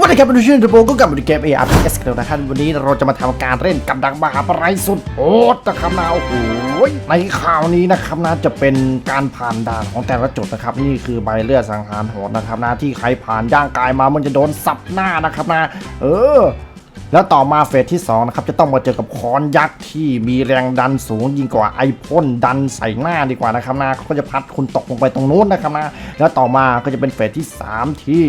วัสดีครับผู้ชมทุกคนก็กลับมาดูเกม ARPS กันแล้วนะครับวันนี้เราจะมาทำการเล่นกับดักมหาปรายสุดโหดนะครับนะโอ้โหในข่าวนี้นะครับนะจะเป็นการผ่านด่านของแต่ละจุดนะครับนี่คือใบเลือดสังหารโหดนะครับนะที่ใครผ่านย่างกายมามันจะโดนสับหน้านะครับนะเออแล้วต่อมาเฟสที่2นะครับจะต้องมาเจอกับค้อนยักษ์ที่มีแรงดันสูงยิ่งกว่าไอพ่นดันใส่หน้าดีกว่านะครับนะเขาก็จะพัดคุณตกลงไปตรงนู้นนะครับนะแล้วต่อมาก็จะเป็นเฟสที่ 3 ที่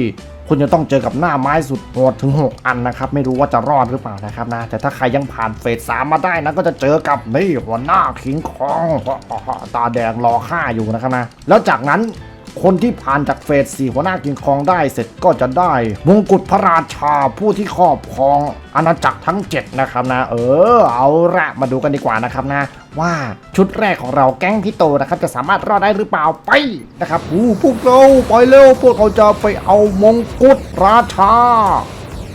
คุณจะต้องเจอกับหน้าไม้สุดโหดถึง 6 อันนะครับ ไม่รู้ว่าจะรอดหรือเปล่านะครับนะ แต่ถ้าใครยังผ่านเฟสสามมาได้นะก็จะเจอกับนี่หัวหน้าขิงคองตาแดงรอฆ่าอยู่นะครับนะ แล้วจากนั้น คนที่ผ่านจากเฟสสี่หัวหน้ากิงคองได้เสร็จก็จะได้ มงกุฎพระราชาผู้ที่ครอบครองอาณาจักรทั้ง 7 นะครับนะ เออ เอาละมาดูกันดีกว่านะครับนะ ว่าชุดแรกของเราแก๊งพี่โตนะครับ จะสามารถรอดได้หรือเปล่าไปนะครับอู้พวกเราไปเร็วพวกเราจะไปเอามงกุฎราชา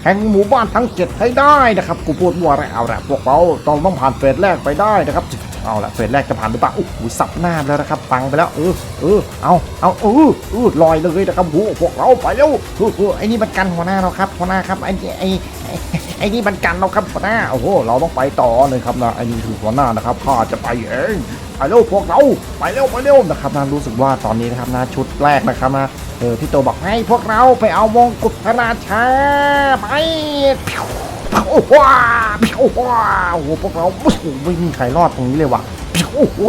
แห่งหมู่บ้านทั้งเจ็ดให้ได้นะครับ กูพูดว่าอะไรเอาละพวกเราต้องต้องผ่านเฟสแรกไปได้นะครับ เอาละเฟสแรกจะผ่านหรือเปล่าโอ้โหสับหน้าแล้วนะครับฟังไปแล้วเออเออเอาเอาเออเออลอยเลยนะครับโอ้พวกเราไปเร็วเออเออไอ้นี่มันกันหัวหน้าเราครับหัวหน้าครับไอ้นี่ไอ้ไอ้ไอ้นี่มันกันเราครับหัวหน้าโอ้โหเราต้องไปต่อเลยครับนะไอ้นี่คือหัวหน้านะครับข้าจะไปเองไปเร็วพวกเราไปเร็วไปเร็วนะครับนะรู้สึกว่าตอนนี้นะครับนะชุดแรกนะครับนะเออพี่โตบอกให้พวกเราไปเอามงกุฎพระราชาไป โอ้โหโอ้โหโอ้โหพวกเราโอ้โหไม่มีใครรอดตรงนี้เลยว่ะโอ้โห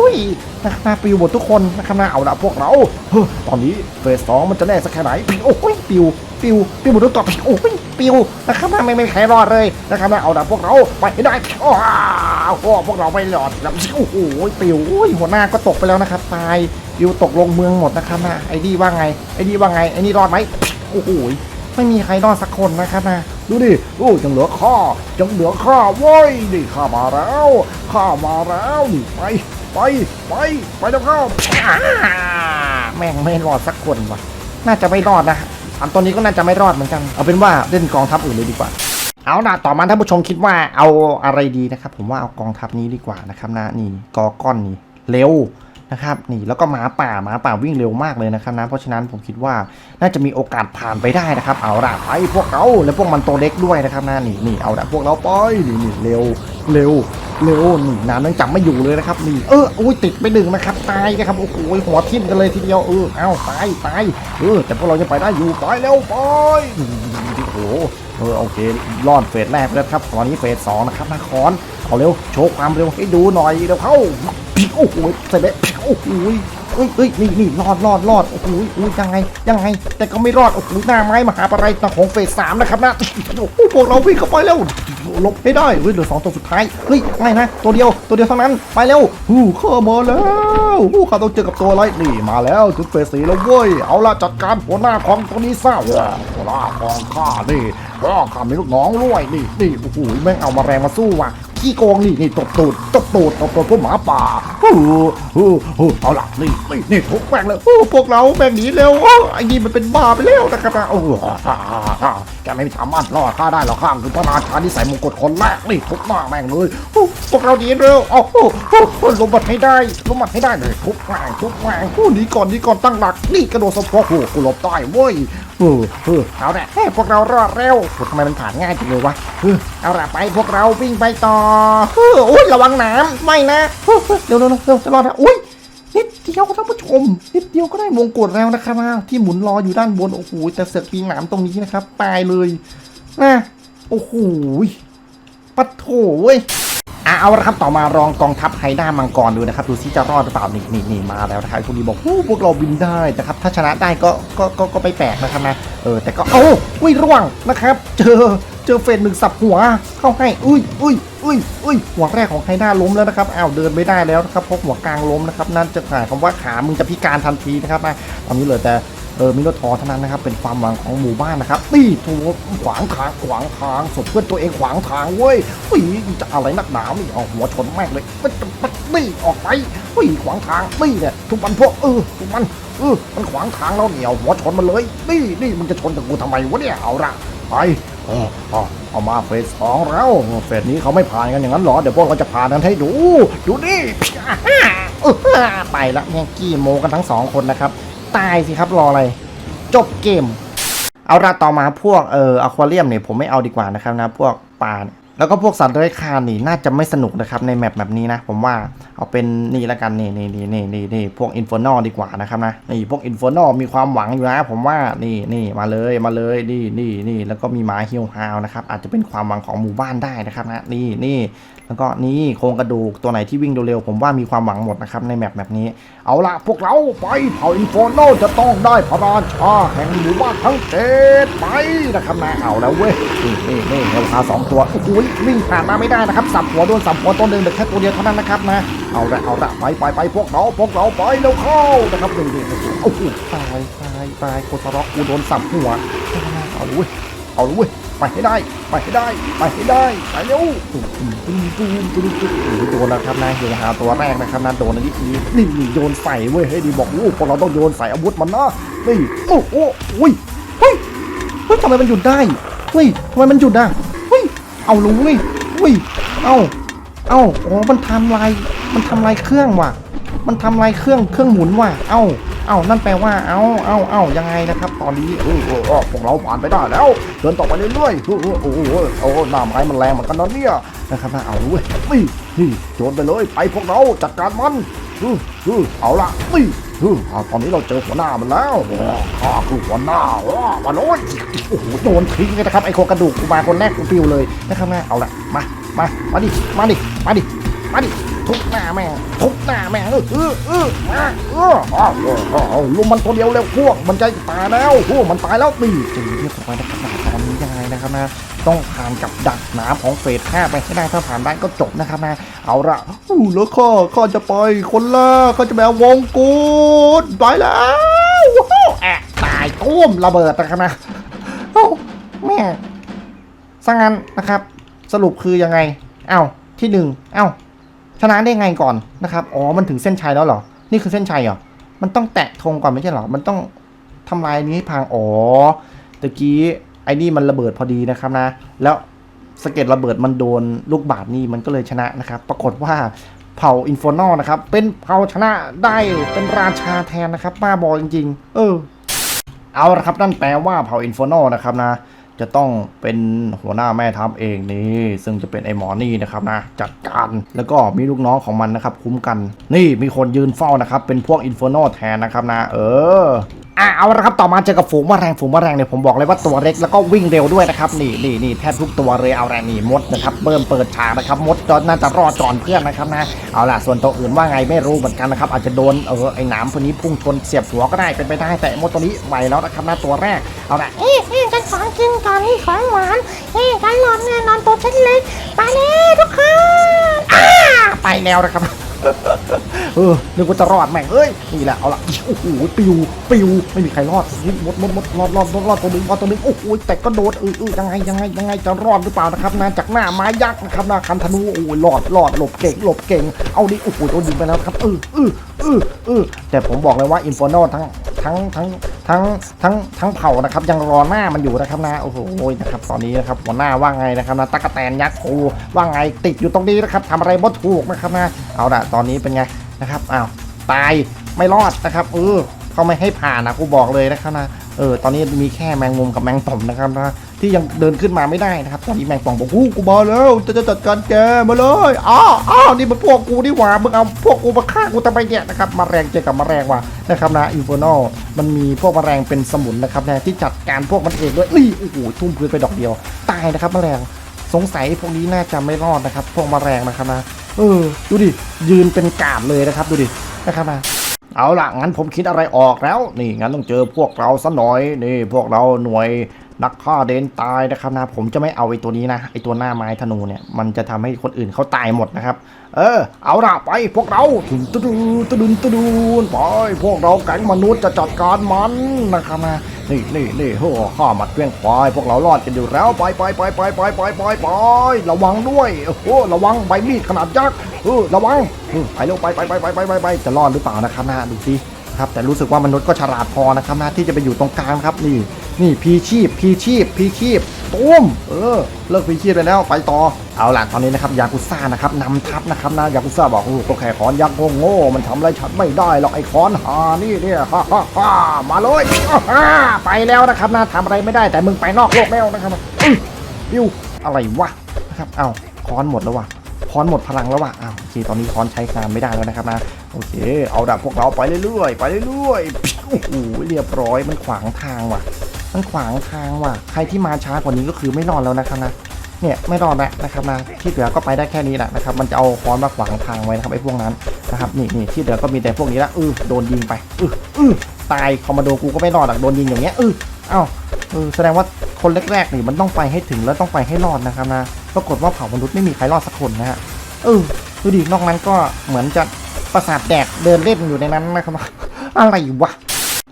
นะครับนาปิวหมดทุกคนนะครับนาเอาละพวกเราเฮ้ตอนนี้เฟสสองมันจะแน่สักแค่ไหนโอ้โหปิวปิวปิวหมดทุกตัวโอ้โหปิวนะครับนาไม่ไม่มีใครรอดเลยนะครับนาเอาละพวกเราไปให้ได้โอ้โหพวกเราไม่รอดแล้วโอ้โหปิวหัวหน้าก็ตกไปแล้วนะครับตายปิวตกลงเมืองหมดนะครับนะไอ้ดีว่าไงไอ้ดีว่าไงไอ้นี่รอดไหมโอ้โหไม่มีใครรอดสักคนนะครับนะ ดูดิโอ้ยังเหลือข้ายังเหลือข้าเว้ยนี่ข้ามาแล้วข้ามาแล้วนี่ไปไปไปไปแล้วเข้าแม่งไม่รอดสักคนวะน่าจะไม่รอดนะอันตัวนี้ก็น่าจะไม่รอดเหมือนกัน เอาเป็นว่าเล่นกองทัพอื่นเลยดีกว่าเอาล่ะต่อมาท่านผู้ชมคิดว่าเอาอะไรดีนะครับ ผมว่าเอากองทัพนี้ดีกว่านะครับนะนี่กอก้อนนี่เร็ว นะครับนี่แล้วก็หมาป่าหมาป่าวิ่งเร็วมากเลยนะครับนะเพราะฉะนั้นผมคิดว่าน่าจะมีโอกาสผ่านไปได้นะครับเอาล่ะไปพวกเราแล้วพวกมันตัวเล็กด้วยนะครับนะนี่นี่เอาละพวกเราไปนี่นี่เร็วเร็วเร็วนี่นานนั่งจับไม่อยู่เลยนะครับนี่เอออุ้ยติดไปหนึ่งนะครับตายนะครับโอ้โหหัวทิ่มกันเลยทีเดียวเออเอาตายตายเออแต่พวกเรายังไปได้อยู่ไปเร็วไปโอ้โหเออโอเครอดเฟสแรกแล้วครับตอนนี้เฟสสองนะครับนครเอาเร็วโชว์ความเร็วให้ดูหน่อยเร็วเข้า พิกโอ้โหเสร็จแล้วพิกโอ้โหเอ้ยเอ้ยนี่นี่รอดรอดรอดโอ้โหอุ้ยยังไง ยังไง แต่ก็ไม่รอดโอ้โหหน้าไม้มหาปรายตของเฟสสามนะครับนะโอ้โหพวกเราวิ่งเข้าไปแล้วหลบให้ได้เฮ้ยเหลือสองตัวสุดท้ายเฮ้ยไม่นะ ตัวเดียวตัวเดียวเท่านั้นไปเร็วฮู้เข้ามาแล้วฮู้ข้าต้องเจอกับตัวอะไรนี่มาแล้วถึงเฟสสีแล้วเว้ยเอาละจัดการหัวหน้าของตัวนี้ซะหัวหน้าของข้านี่ก็ข้ามีลูกน้องด้วยนี่นี่โอ้โหแม่งเอามาแรงมาสู้ว่ะ ขี้โกงนี่นี่ตบตูดตบตูดตบตูดพวกหมาป่าโอ้โหโอ้เอาล่ะนี่นี่นี่ทุกแม่งเลยโอ้พวกเราแม่งหนีเร็วอ้ไอ้นี่มันเป็นบ้าไปแล้วนะครับนะโอ้โหแกไม่สามารถรอดข้าได้หรอกข้าคือพระราชาที่ใส่มงกุฎคนแรกนี่ทุกหน้าแม่งเลยพวกเราหนีเร็วโอ้โหโอ้โหลงมาให้ได้ลงมาให้ได้เลยทุกแม่งทุกแม่งโอ้หนีก่อนหนีก่อนตั้งหลักนี่กระโดดสะโพกโอ้กูหลบได้เว้ยเออเออเอาละให้พวกเรารอดเร็วทำไมมันผ่านง่ายจังเลยวะเออเอาละไปพวกเราวิ่งไปต่อเอออุ้ยระวังน้ำไม่นะเดี๋ยวเร็วเร็วเดี๋ยวจะรอดนะอุ้ยนิดเดียวท่านผู้ชมนิดเดียวก็ได้มงกุฎแล้วนะครับที่หมุนรออยู่ด้านบนโอ้โหแต่เสือกปีหนามตรงนี้นะครับตายเลยนะโอ้โหปัดโถเว้ย เอาละครับต่อมารองกองทัพไฮด้ามังกรดูนะครับ ดูซิจะรอดหรือเปล่านี่นี่นี่มาแล้วนะครับพวกนี้บอกพวกเราบินได้นะครับถ้าชนะได้ก็ก็ก็ก็ไปแปลกนะครับนะเออแต่ก็โอ้อุ้ยร่วงนะครับ เจอเจอเฟสหนึ่งสับหัวเข้าให้อุ้ยอุ้ยอุ้ยอุ้ยหัวแรกของไฮด้าล้มแล้วนะครับอ้าวเดินไม่ได้แล้วนะครับเพราะหัวกลางล้มนะครับนั่นจะหมายความว่าขามึงจะพิการทันทีนะครับนะตอนนี้เหลือแต่ เออมิโนทอร์เท่านั้นนะครับเป็นความหวังของหมู่บ้านนะครับนี่ถูกขวางทางขวางทางศพเพื่อนตัวเองขวางทางเว้ยอุ้จะอะไรนักหนานี่เอาหัวชนแม่งเลยมันจะมันนี่ออกไปอุ้ขวางทางนี่เนี่ยทุกมันพวกเออทุกมันเออมันขวางทางเราเหนียวหัวชนมันเลยนี่นี่มึงจะชนกับกูทำไมวะเนี่ยเอาละไปเออเอาเอามาเฟสสองแล้วเฟสนี้เขาไม่ผ่านกันอย่างนั้นหรอเดี๋ยวพวกเขาจะผ่านกันให้ดู ดูนี่ไปละแม่งกี้โมกันทั้งสองคนนะครับ ตายสิครับรออะไร จบเกม เอาละต่อมาพวกเอ่ออควาเรียมเนี่ยผมไม่เอาดีกว่านะครับนะพวกปลาเนี่ยแล้วก็พวกสัตว์เลื้อยคลานนี่น่าจะไม่สนุกนะครับในแมปแบบนี้นะ ผมว่าเอาเป็นนี่ละกันนี่นี่นี่นี่นี่นี่พวกอินฟ r นอดีกว่านะครับนะนี่พวกอินฟ r นอมีความหวังอยู่นะผมว่านี่นี่มาเลยมาเลยนี่นี่นี่แล้วก็มีหมาฮิวฮาวนะครับอาจจะเป็นความหวังของหมู่บ้านได้นะครับนะนี่นี่ แล้วก็นี่โครงกระดูกตัวไหนที่วิ่งเร็วๆผมว่ามีความหวังหมดนะครับในแมปแบบนี้ เอาละพวกเราไปเผ่าอินฟ r นจะต้องได้พระราชาแห่งหมู่บ้านทั้งเจ็ดไปนะครับนะเอาแล้วเว้ยนี่นี่นี่เฮลคาสองตัวโอ้โหวิ่งผ่านมาไม่ได้นะครับสับหัวโดนสับหัวตัวหนึ่งแต่แค่ตัวเดียวเท่านั้นนะครับนะเอาละเอาละไปไปไปพวกเราพวกเราไปเร็วเข้านะครับหนึ่งหนึ่งโอ้โหตายตายตายโคตรร็อกกูโดนสับหัวเอาเว้ยเอาลยเว้ย ไปให้ได้ ไปให้ได้ ไปให้ได้ ไปเร็วตุ้มตุ้มตุ้มตุ้มตุ้มโดนแล้วครับนายเฮลคาตัวแรกนะครับนะโดนอันนี้นี่นี่โยนใส่เว้ยให้ดีบอกโอ้พวกเราต้องโยนใส่อาวุธมันนะนี่โอ้โอุ้ยเฮ้ยเฮ้ยทำไมมันหยุดได้เฮ้ยทำไมมันหยุดอะเฮ้ยเอาลุงเว้ยเฮ้ยเอาเอ้าโอ้มันทำลายมันทำลายเครื่องว่ะ มันทำลายเครื่องเครื่องหมุนว่ะ เอ้า เอ้านั่นแปลว่า เอ้าเอ้าเอ้ายังไงนะครับ ตอนนี้เออเออเออพวกเราผ่านไปได้แล้ว เดินต่อไปเรื่อยๆโอ้โหโอ้โหโอ้หน้าไม้มันแรงเหมือนกันนะเนี่ยนะครับนะเอาด้วยนี่นี่โจนไปเลยไปพวกเราจัดการมันอืออือเอาละนี่เอาตอนนี้เราเจอหัวหน้ามันแล้วโอ้ข้าคือหัวหน้าว้ามาเลยโอ้โหโดนทิ้งเลยนะครับไอ้โครงกระดูกกูมาคนแรกกูปิวเลยนะครับนะเอาละมามามาดิมาดิมาดิมาดิ ทุบหน้าแม่งทุบหน้าแม่งเออเออเออมาเออเอาเอาเออลุมมันตัวเดียวเร็วพวกมันใจตายแล้วพวกมันตายแล้วนี่จะเรียบร้อยนะครับตอนนี้ยังไงนะครับนะต้องผ่านกับดักหนามของเฟสห้าไปให้ได้ถ้าผ่านได้ก็จบนะครับนะเอาละอู้แล้วข้าข้าจะไปคนแรกข้าจะแบววงกูดไปแล้วแอะตายตุ้มระเบิดนะครับนะเอ้าแม่สังงั้นนะครับ สรุปคือยังไง เอ้าที่หนึ่งเอ้า ชนะได้ไงก่อนนะครับ อ๋อ มันถึงเส้นชัยแล้วเหรอ นี่คือเส้นชัยเหรอ มันต้องแตะธงก่อนไม่ใช่เหรอ มันต้องทำลายนี้ให้พัง อ๋อ ตะกี้ไอ้นี่มันระเบิดพอดีนะครับนะ แล้วสเก็ดระเบิดมันโดนลูกบาศนี่มันก็เลยชนะนะครับ ปรากฏว่าเผ่าอินฟอร์นอลนะครับ เป็นเผ่าชนะได้เป็นราชาแทนนะครับบ้าบอจริง ๆ เออ เอาละครับนั่นแปลว่าเผ่าอินฟอร์นอลนะครับนะ จะต้องเป็นหัวหน้าแม่ทัพเองนี่ ซึ่งจะเป็นไอ้หมอนี่นะครับนะจัดการแล้วก็มีลูกน้องของมันนะครับคุ้มกัน นี่มีคนยืนเฝ้านะครับ เป็นพวกอินฟอร์นแทนนะครับนะ เออ อะเอาละครับต่อมาเจอกับฝูงแมลงฝูงแมลงเนี่ยผมบอกเลยว่าตัวเล็กแล้วก็วิ่งเร็วด้วยนะครับนี่นี่นี่แทบทุกตัวเลยเอาแรงนี่มดนะครับเบิ่มเปิดฉากนะครับมดจอนน่าจะรอดก่อนเพื่อนนะครับนะเอาล่ะส่วนตัวอื่นว่าไงไม่รู้เหมือนกันนะครับอาจจะโดนเออไอ้หนามพวกนี้พุ่งชนเสียบหัวก็ได้เป็นไปได้แต่มดตัวนี้ไหวแล้วนะครับนะตัวแรกเอาละเอ๊ะเอ๊ะฉันขอกินก่อนนี่ของหวานเอ๊ะฉันรอนแน่นอนตัวฉันเล็กไปเลยทุกคนอ่าไปแล้วนะครับ เออนึกว่าจะรอดแม่งเอ้ยนี่แหละเอาละโอ้โหปิวปิวไม่มีใครรอดมดมดมดรอดรอดรอดรอดตัวนึงรอดตัวนึงโอ้โหแต่ก็โดดเออเออยังไงยังไงยังไงจะรอดหรือเปล่านะครับนะจากหน้าไม้ยักษ์นะครับนะคันธนูโอ้ยรอดรอดหลบเก่งหลบเก่งเอาดิโอ้โหโดนยิงไปแล้วครับเออเออเออเออแต่ผมบอกเลยว่าอินฟอร์นอทั้งทั้งทั้ง ทั้งทั้งทั้งเผ่านะครับยังรอหน้ามันอยู่นะครับนะโอ้โหนะครับตอนนี้นะครับหัวหน้าว่าไงนะครับนะตะกะแตนยักษ์โอ้ว่าไงติดอยู่ตรงนี้นะครับทำอะไรบ่ถูกนะครับนะเอาละตอนนี้เป็นไงนะครับอ้าวตายไม่รอดนะครับเออเขาไม่ให้ผ่านนะกูบอกเลยนะครับนะเออตอนนี้มีแค่แมงมุมกับแมงป่อมนะครับนะ ที่ยังเดินขึ้นมาไม่ได้นะครับ ตอนนี้แมงป่องบอกกูกูมาแล้วจะจะจัดการแกมาเลยอ้าวอ้าวนี่มันพวกกูนี่หว่ามึงเอาพวกกูมาฆ่ากูทำไมเนี่ยนะครับมาแรงเจอกับมาแรงว่ะนะครับนะอินฟอร์นอลมันมีพวกมาแรงเป็นสมุนนะครับนะที่จัดการพวกมันเองด้วยนี่โอ้โหทุ่มพื้นไปดอกเดียว ตายนะครับมาแรงสงสัยพวกนี้น่าจะไม่รอดนะครับ พวกมาแมลงนะครับนะเออดูดิยืนเป็นกาดเลยนะครับดูดินะครับนะเอาล่ะงั้นผมคิดอะไรออกแล้ว นี่งั้นต้องเจอพวกเราซะหน่อยนี่พวกเราหน่วย นักฆ่าเดนตายนะครับนะผมจะไม่เอาไอ้ตัวนี้นะไอ้ตัวหน้าไม้ธนูเนี่ยมันจะทำให้คนอื่นเขาตายหมดนะครับ เออ เอาละไปพวกเราถึงตุดูตุนตุนไปพวกเราแก๊งมนุษย์จะจัดการมันนะครับนะนี่นี่นี่โอ้ข้ามัดเพี้ยงควายพวกเรารอดกันอยู่แล้วไปไปไปไปไปไปไปไประวังด้วยโอ้โหระวังใบมีดขนาดยักษ์เออระวังไปเร็วไปไปไปไปไปไปไปจะรอดหรือเปล่านะครับนะดูสิครับแต่รู้สึกว่ามนุษย์ก็ฉลาดพอนะครับนะที่จะไปอยู่ตรงกลางครับนี่ นี่พีชีพพีชีพพีชีพตุ้มเออเลิกพีชีพไปแล้วไปต่อเอาล่ะตอนนี้นะครับยากุซ่านะครับนำทัพนะครับนะยากุซ่าบอกโอ้ก็แค่คอนยักษ์โง่มันทำอะไรฉันไม่ได้หรอกไอ้คอนหานี่เนี่ยฮ่าฮ่าฮ่ามาเลยฮ่าไปแล้วนะครับนะทำอะไรไม่ได้แต่มึงไปนอกโลกแล้วนะครับอิวอะไรวะนะครับเอาคอนหมดแล้ววะคอนหมดพลังแล้ววะอ้าวโอเคตอนนี้คอนใช้งานไม่ได้แล้วนะครับนะโอเค เอาดับพวกเราไปเรื่อยๆไปเรื่อยๆโอ้โหเรียบร้อยมันขวางทางว่ะ มันขวางทางว่ะ ใครที่มาช้ากว่านี้ก็คือไม่รอดแล้วนะครับนะ เนี่ยไม่รอดแล้วนะครับนะ ที่เหลือก็ไปได้แค่นี้แหละนะครับ มันจะเอาค้อนมาขวางทางไว้นะครับไอ้พวกนั้นนะครับ นี่นี่ที่เหลือก็มีแต่พวกนี้ละเออโดนยิงไปเออเออตายคอมมานโดกูก็ไม่รอดหรอกโดนยิงอย่างเงี้ยเออเอ้าเออแสดงว่าคนแรกๆนี่มันต้องไปให้ถึงแล้วต้องไปให้รอดนะครับนะ ปรากฏว่าเผ่ามนุษย์ไม่มีใครรอดสักคนนะฮะ เออดูดินอกนั้นก็เหมือนจะประสาทแดกเดินเล่นอยู่ในนั้นนะครับอะไรวะ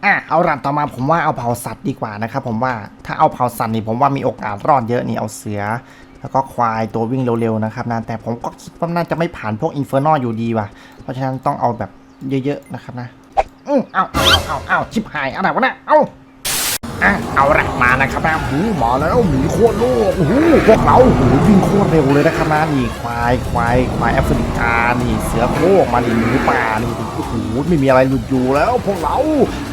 อะเอาลันต่อมาผมว่าเอาเผาสัตว์ดีกว่านะครับผมว่าถ้าเอาเผาสัตว์นี่ผมว่ามีโอกาสรอดเยอะนี่เอาเสือ แล้วก็ควายตัววิ่งเร็วๆนะครับนะแต่ผมก็คิดว่าน่าจะไม่ผ่านพวกอินเฟอร์นออยู่ดีว่ะ เพราะฉะนั้นต้องเอาแบบเยอะๆนะครับนะอืมเอาเอาเอาเอาเอาชิบหายอะไรวะเนี่ยเอา อะเอาละมานะครับนะหูมาแล้วหมีโคตรโลกโอ้โหพวกเราโอ้โหวิ่งโคตรเร็วเลยนะครับนะนี่ควายควายควายแอฟริกานี่เสือโคร่งมาดิหมูป่านี่โอ้โหไม่มีอะไรหลุดอยู่แล้ว พวกเรา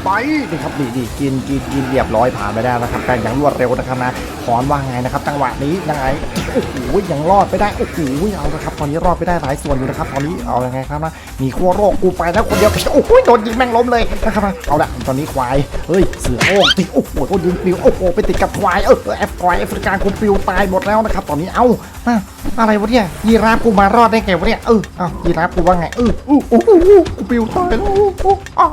ไปนี่ครับนี่นี่กินกินกินเรียบร้อยผ่านไปได้นะครับแต่ย่งรวดเร็วนะครับนะขอนว่าไงนะครับจังหวะนี้ยังไงโอ้โหยังรอดไปได้โอ้โหเอาละครับตอนนี้รอดไปได้หลายส่วนอยู่นะครับตอนนี้เอายังไงครับนะ มีขั้วโรคกูไปแล้วคนเดียวโอ้โหโดนยิงแม่งล้มเลยนะครับเอาละตอนนี้ควายเฮ้ยเสือโอ้ติดโอ้โหโดนยิงปิวโอ้โหไปติดกับควายเออแอฟควายแอฟริกากูปิวตายหมดแล้วนะครับตอนนี้เอ้าอะอะไรวะเนี่ยยีราฟกูมารอดได้ไงวะเนี่ยเออเอายีราฟกูว่าไงเอออู้อู้อู้กูปิวตายแล้วอู้อู้อ้าว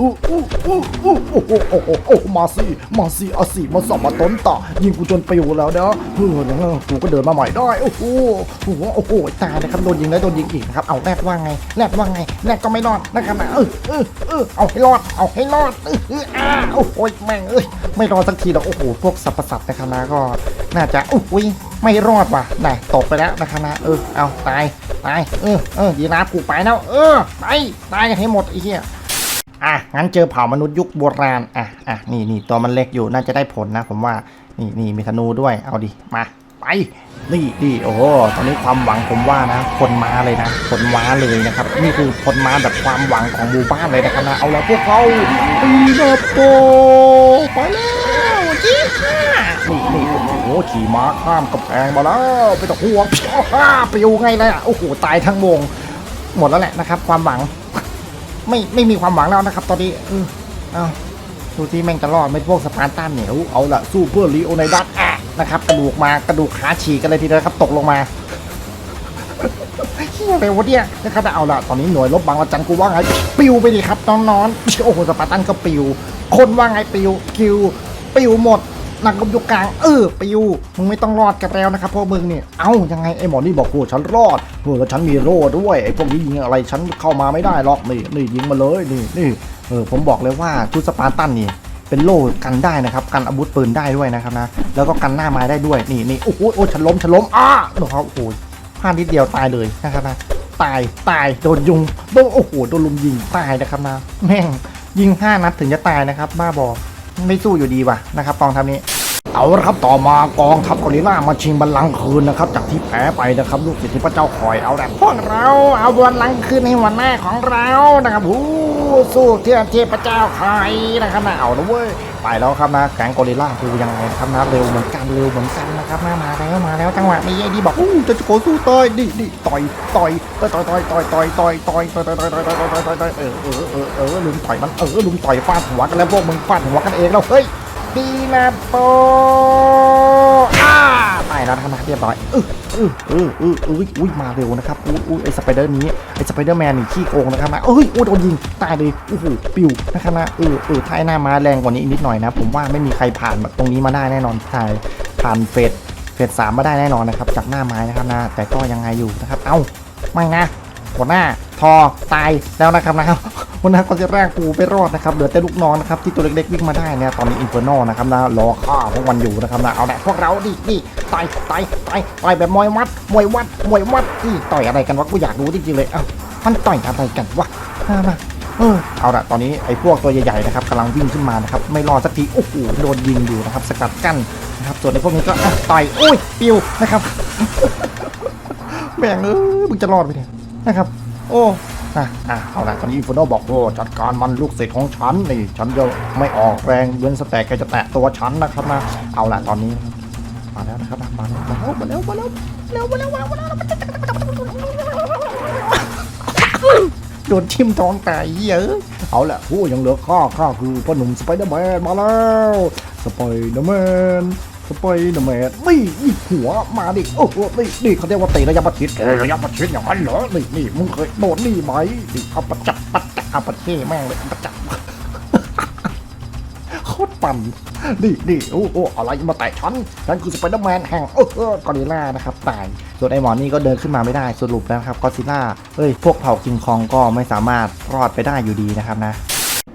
อู้อู้อู้อู้โอ้โหโอ้โหโอ้โหมาสิมาสิอาสิมาสอบมาต้นต่อยิงกูจนปิวแล้วเด้อเฮ้ยเดี๋ยวนะกูก็เดินมาใหม่ได้โอ้โหโอ้โหโอ้โหตายนะครับโดนยิงแล้วโดนยิงอีกนะครับเอาแรดว่าไงแรดว่าไงแรดก็ไม่รอดนะครับนะเออเออเออเอาให้รอดเอาให้รอดเออเอออ้าโอ้โหแม่งเอ้ยไม่รอดสักทีหรอกโอ้โหพวกสรรพสัตนะครับนะก็น่าจะโอ้ยไม่รอดว่ะไหนตกไปแล้วนะครับนะเออเอาตายตายเออเออยีราฟกูไปแล้วเออไปตายให้หมดไอ้เหี้ย อะงั้นเจอเผ่ามนุษย์ยุคโบราณอะอะนี่นี่ตัวมันเล็กอยู่น่าจะได้ผลนะ ผมว่านี่นี่มีธนูด้วยเอาดิมาไปนี่นี่โอ้ตอนนี้ความหวังผมว่านะ คนมาเลยนะ คนมาเลยนะครับ นี่คือคนมาแบบความหวังของหมู่บ้านเลยนะครับนะ เอาละพวกเราปีนาโปไปแล้วจิ๊บนี่นี่โอ้โหขี่ม้าข้ามกำแพงมาแล้วไม่ต้องห่วงอ้าไปอยู่ไงเลยอะโอ้โหตายทั้งวงหมดแล้วแหละนะครับ ความหวัง ไม่ไม่มีความหวังแล้วนะครับ ตอนนี้เออเอาดูที่แม่งจะรอดไม่พวกสปาร์ตันเหนียเอาเอาละสู้เพื่อลีโอไนดัสอะนะครับ กระดูกมากระดูกขาฉีกกันเลยทีเดียวครับ ตกลงมาเฮียอะไรวะเนี่ยนะครับเอาละตอนนี้หน่วยลบบางระจันกูว่าไงปิวไปดิครับน้องนอนโอ้โหสปาร์ตันก็ปิว คนว่าไงปิวกิวปิวหมด นักรบยุคกลางเออปิวมึงไม่ต้องรอดกันแล้วนะครับพวกมึงเนี่ยเอ้ายังไงไอ้หมอนี่บอกกูฉันรอดเออแล้วฉันมีโล่ด้วยไอ้พวกนี้ยิงอะไรฉันเข้ามาไม่ได้หรอกนี่นี่ยิงมาเลยนี่นี่เออผมบอกเลยว่าชุดสปาร์ตันนี่เป็นโล่กันได้นะครับกันอาวุธปืนได้ด้วยนะครับนะแล้วก็กันหน้าไม้ได้ด้วยนี่นี่โอ้โหโอ้ฉันล้มฉันล้มอ้าโอ้โหโอ้โหพลาดนิดเดียวตายเลยนะครับนะตายตายโดนยุงโดนโอ้โหโดนลุมยิงตายนะครับนะแม่งยิงห้านัดถึงจะตายนะครับบ้าบอ ไม่สู้อยู่ดีว่ะนะครับกองทัพนี้ เอาละครับต่อมากองทัพกอริล่ามาชิงบัลลังก์คืนนะครับ จากที่แพ้ไปนะครับ ลูกศิษย์ที่พระเจ้าคอยเอาแต่พวกเราเอาบัลลังก์คืนให้วันแม่ของเรานะครับผู้สู้เทียเทพเจ้าคอยนะครับนะเอานะเว้ยไปแล้วครับนะแก๊งกอริลล่าคือยังไงนะครับนะเร็วเหมือนกันเร็วเหมือนกันนะครับนะมาแล้วมาแล้วจังหวะนี้ไอ้ดีบอกอู้จะจะโกสู้ต่อยดิดิต่อยต่อยต่อยต่อยต่อยต่อยต่อยต่อยต่อยต่อยต่อยต่อยต่อยต่อยต่อยต่อยเออเออเออเออลุมต่อยมันเออลุมต่อยฟาดหัวกันแล้วพวกมึงฟาดหัวกันเองแล้วเฮ้ย ดีนาโปอ้าตายแล้วทำมาเรียบร้อยเออเออเออเออเอออุ้ยมาเร็วนะครับอุ้ยอุ้ยไอสไปเดอร์นี้ไอสไปเดอร์แมนนี่ขี้โกงนะครับนะเอ้ยอุ้ยโดนยิงตายเลยโอ้โหปิวนะครับนะเออเออท้ายหน้ามาแรงกว่านี้อีกนิดหน่อยนะ ผมว่าไม่มีใครผ่านแบบตรงนี้มาได้แน่นอนถ่ายผ่านเฟสเฟสสามมาได้แน่นอนนะครับจากหน้าไม้นะครับนะแต่ก็ยังไงอยู่นะครับ เอ้าไม่นะหัวหน้า ทอตายแล้วนะครับนะครับหัวหน้าคนจะแรกกูไปรอดนะครับเหลือแต่ลูกน้องนะครับที่ตัวเล็กๆวิ่งมาได้เนี่ยตอนนี้อินเฟอร์โนนะครับนะรอฆ่าพวกมันอยู่นะครับนะเอาแหละพวกเราดิดิต่อยต่อยต่อยต่อยแบบมวยวัดมวยวัดมวยวัดนี่ต่อยอะไรกันวะกูอยากรู้จริงๆเลยเอ้ามันต่อยอะไรกันวะมาเออเอาละตอนนี้ไอ้พวกตัวใหญ่ๆนะครับกำลังวิ่งขึ้นมานะครับไม่รอสักทีโอ้โหโดนยิงอยู่นะครับสกัดกั้นนะครับส่วนไอ้พวกนี้ก็อะต่อยอุ้ยปิวนะครับแม่งเออมึงจะรอดไปเนี่ยนะครับ โอ้อะอะเอาละตอนนี้อินฟิโนบอกโอ้จัดการมันลูกศิษย์ของฉันนี่ฉันจะไม่ออกแรงเว้นสแต็กแกจะแตะตัวฉันนะครับนะเอาละตอนนี้มาแล้วนะครับมาแล้วมาแล้วมาแล้วมาแล้วมาแล้วมาแล้วมาแล้วมาแล้วโดนทิ่มท้องแต่เยอะเอาละผู้ยังเหลือข้าข้าคือพ่อหนุ่มสไปเดอร์แมนมาแล้วสไปเดอร์แมน สไปเดอร์แมนนี่นี่หัวมาดิโอ้โหนี่นี่เขาเรียกว่าเตะระยะประชิดเออระยะประชิดอย่างนั้นเหรอนี่นี่มึงเคยโดนนี่ไหมนี่เอาประจับประจับเอาประเท่แม่งเลยประจับโคตรปั่นนี่นี่โอ้โอ้อะไรมาแตะฉันฉันคือสไปเดอร์แมนแห่งเออเออกอริลล่านะครับตายส่วนไอหมอนี่ก็เดินขึ้นมาไม่ได้สรุปแล้วครับกอซิล่าเอ้ยพวกเผ่าคิงคองก็ไม่สามารถรอดไปได้อยู่ดีนะครับนะ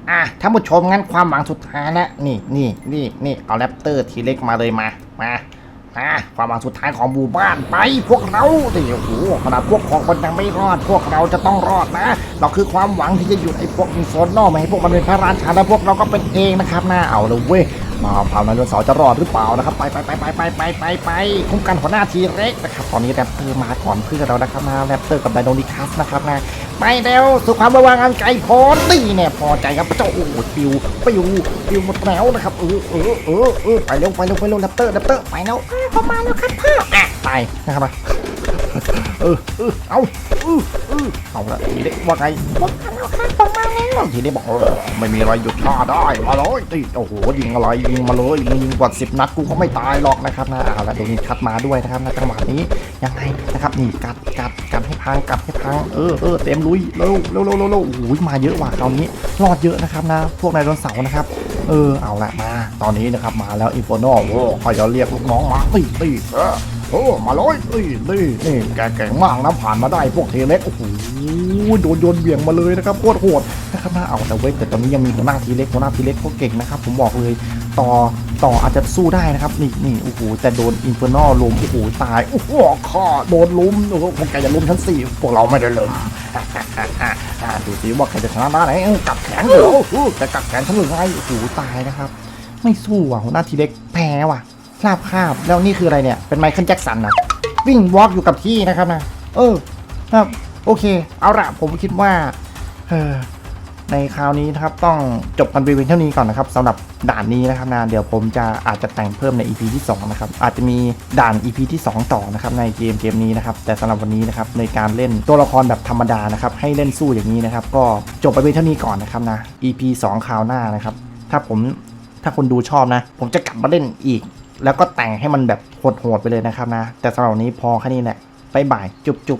อะท่านผู้ชมงั้นความหวังสุดท้ายนะนี่นี่นี่นี่เอาแรปเตอร์ทีเล็กมาเลยมามามาความหวังสุดท้ายของหมู่บ้านไปพวกเราดิโอ้โหขนาดพวกของมันยังไม่รอด พวกเราจะต้องรอดนะ เราคือความหวังที่จะหยุดไอ้พวกอินโซนนอไม่ให้พวกมันเป็นพระราชาแล้วพวกเราก็เป็นเองนะครับนะเอาเลยเว้ย มาเผ่าไดโนเสาร์จะรอดหรือเปล่านะครับ ไปไปไปไปไปไปไปไปคุ้มกันหัวหน้าทีเล็กนะครับตอนนี้แรปเตอร์มาก่อนเพื่อนเรานะครับนะแรปเตอร์กับไดโนนิคัสนะครับนะไปเร็วสู่ความระวังอันไกลโพ้นตีเนี่ยพอใจครับเจ้าโอ้ปิวปิวปิวหมดแล้วนะครับเออเออเออเออไปเร็วไปเร็วไปเร็วแรปเตอร์แรปเตอร์ไปแล้วผมมาแล้วครับพ่ออะตายนะครับเออเออเอาเออเออเอาละทีเด็กว่าไงผมมาไงครับผมมาแล้ว ทีเด็กบอกเออไม่มีอะไรหยุดข้าได้มาเลยตีโอ้โหยิงอะไรยิงมาเลยยิงกว่าสิบนัดกูก็ไม่ตายหรอกนะครับนะเอาละโดนคัดมาด้วยนะครับในจังหวะนี้ยังไงนะครับนี่กัดกัดกัดให้พังกัดให้พังเออเออเต็มลุยเร็วเร็วเร็วเร็วเร็วโอ้ยมาเยอะว่ะคราวนี้รอดเยอะนะครับนะ พวกนายโดนเสานะครับเออเอาละมา ตอนนี้นะครับมาแล้วอินโฟโนโอ้คอยจะเรียกลูกน้องมาตีตีเออโอ้มาเลยตีตีนี่แกแก่งมากนะผ่านมาได้พวกเทเล็กโอ้โห โดนโยนเบี่ยงมาเลยนะครับโคตรโหดนะครับนะเอาแต่เว้ยแต่ตอนนี้ยังมีหัวหน้าทีเล็กหัวหน้าทีเล็กเขาเก่งนะครับผมบอกเลยต่อต่ออาจจะสู้ได้นะครับนี่นี่โอ้โหแต่โดนอินเฟอร์นอลลุมโอ้โหตายโอ้โหข้อโดนลุมโอ้โหพวกแกจะลุมชั้นสี่พวกเราไม่ได้ลุมดูสิว่าใครจะชนะได้ไหนเอ้ากัดแขนเหรอโอ้โหจะกัดแขนฉันหรือไงโอ้โหตายนะครับไม่สู้อะหัวหน้าทีเล็กแพ้ว่ะคาบคาบแล้วนี่คืออะไรเนี่ยเป็นไมเคิลแจ็คสันนะวิ่งวอล์กอยู่กับที่นะครับนะเออครับ โอเค เอาละผมคิดว่าในคราวนี้นะครับต้องจบกันไปเพียงเท่านี้ก่อนนะครับสำหรับด่านนี้นะครับนะเดี๋ยวผมจะอาจจะแต่งเพิ่มใน EP ที่2นะครับอาจจะมีด่าน EP ที่ 2 ต่อนะครับในเกมเกมนี้นะครับแต่สำหรับวันนี้นะครับในการเล่นตัวละครแบบธรรมดานะครับให้เล่นสู้อย่างนี้นะครับก็จบไปเพียงเท่านี้ก่อนนะครับนะ EP 2 คราวหน้านะครับถ้าผมถ้าคนดูชอบนะ ผมจะกลับมาเล่นอีก แล้วก็แต่งให้มันแบบโหดๆไปเลยนะครับนะแต่สำหรับวันนี้พอแค่นี้แหละบ๊ายบายจุ๊บ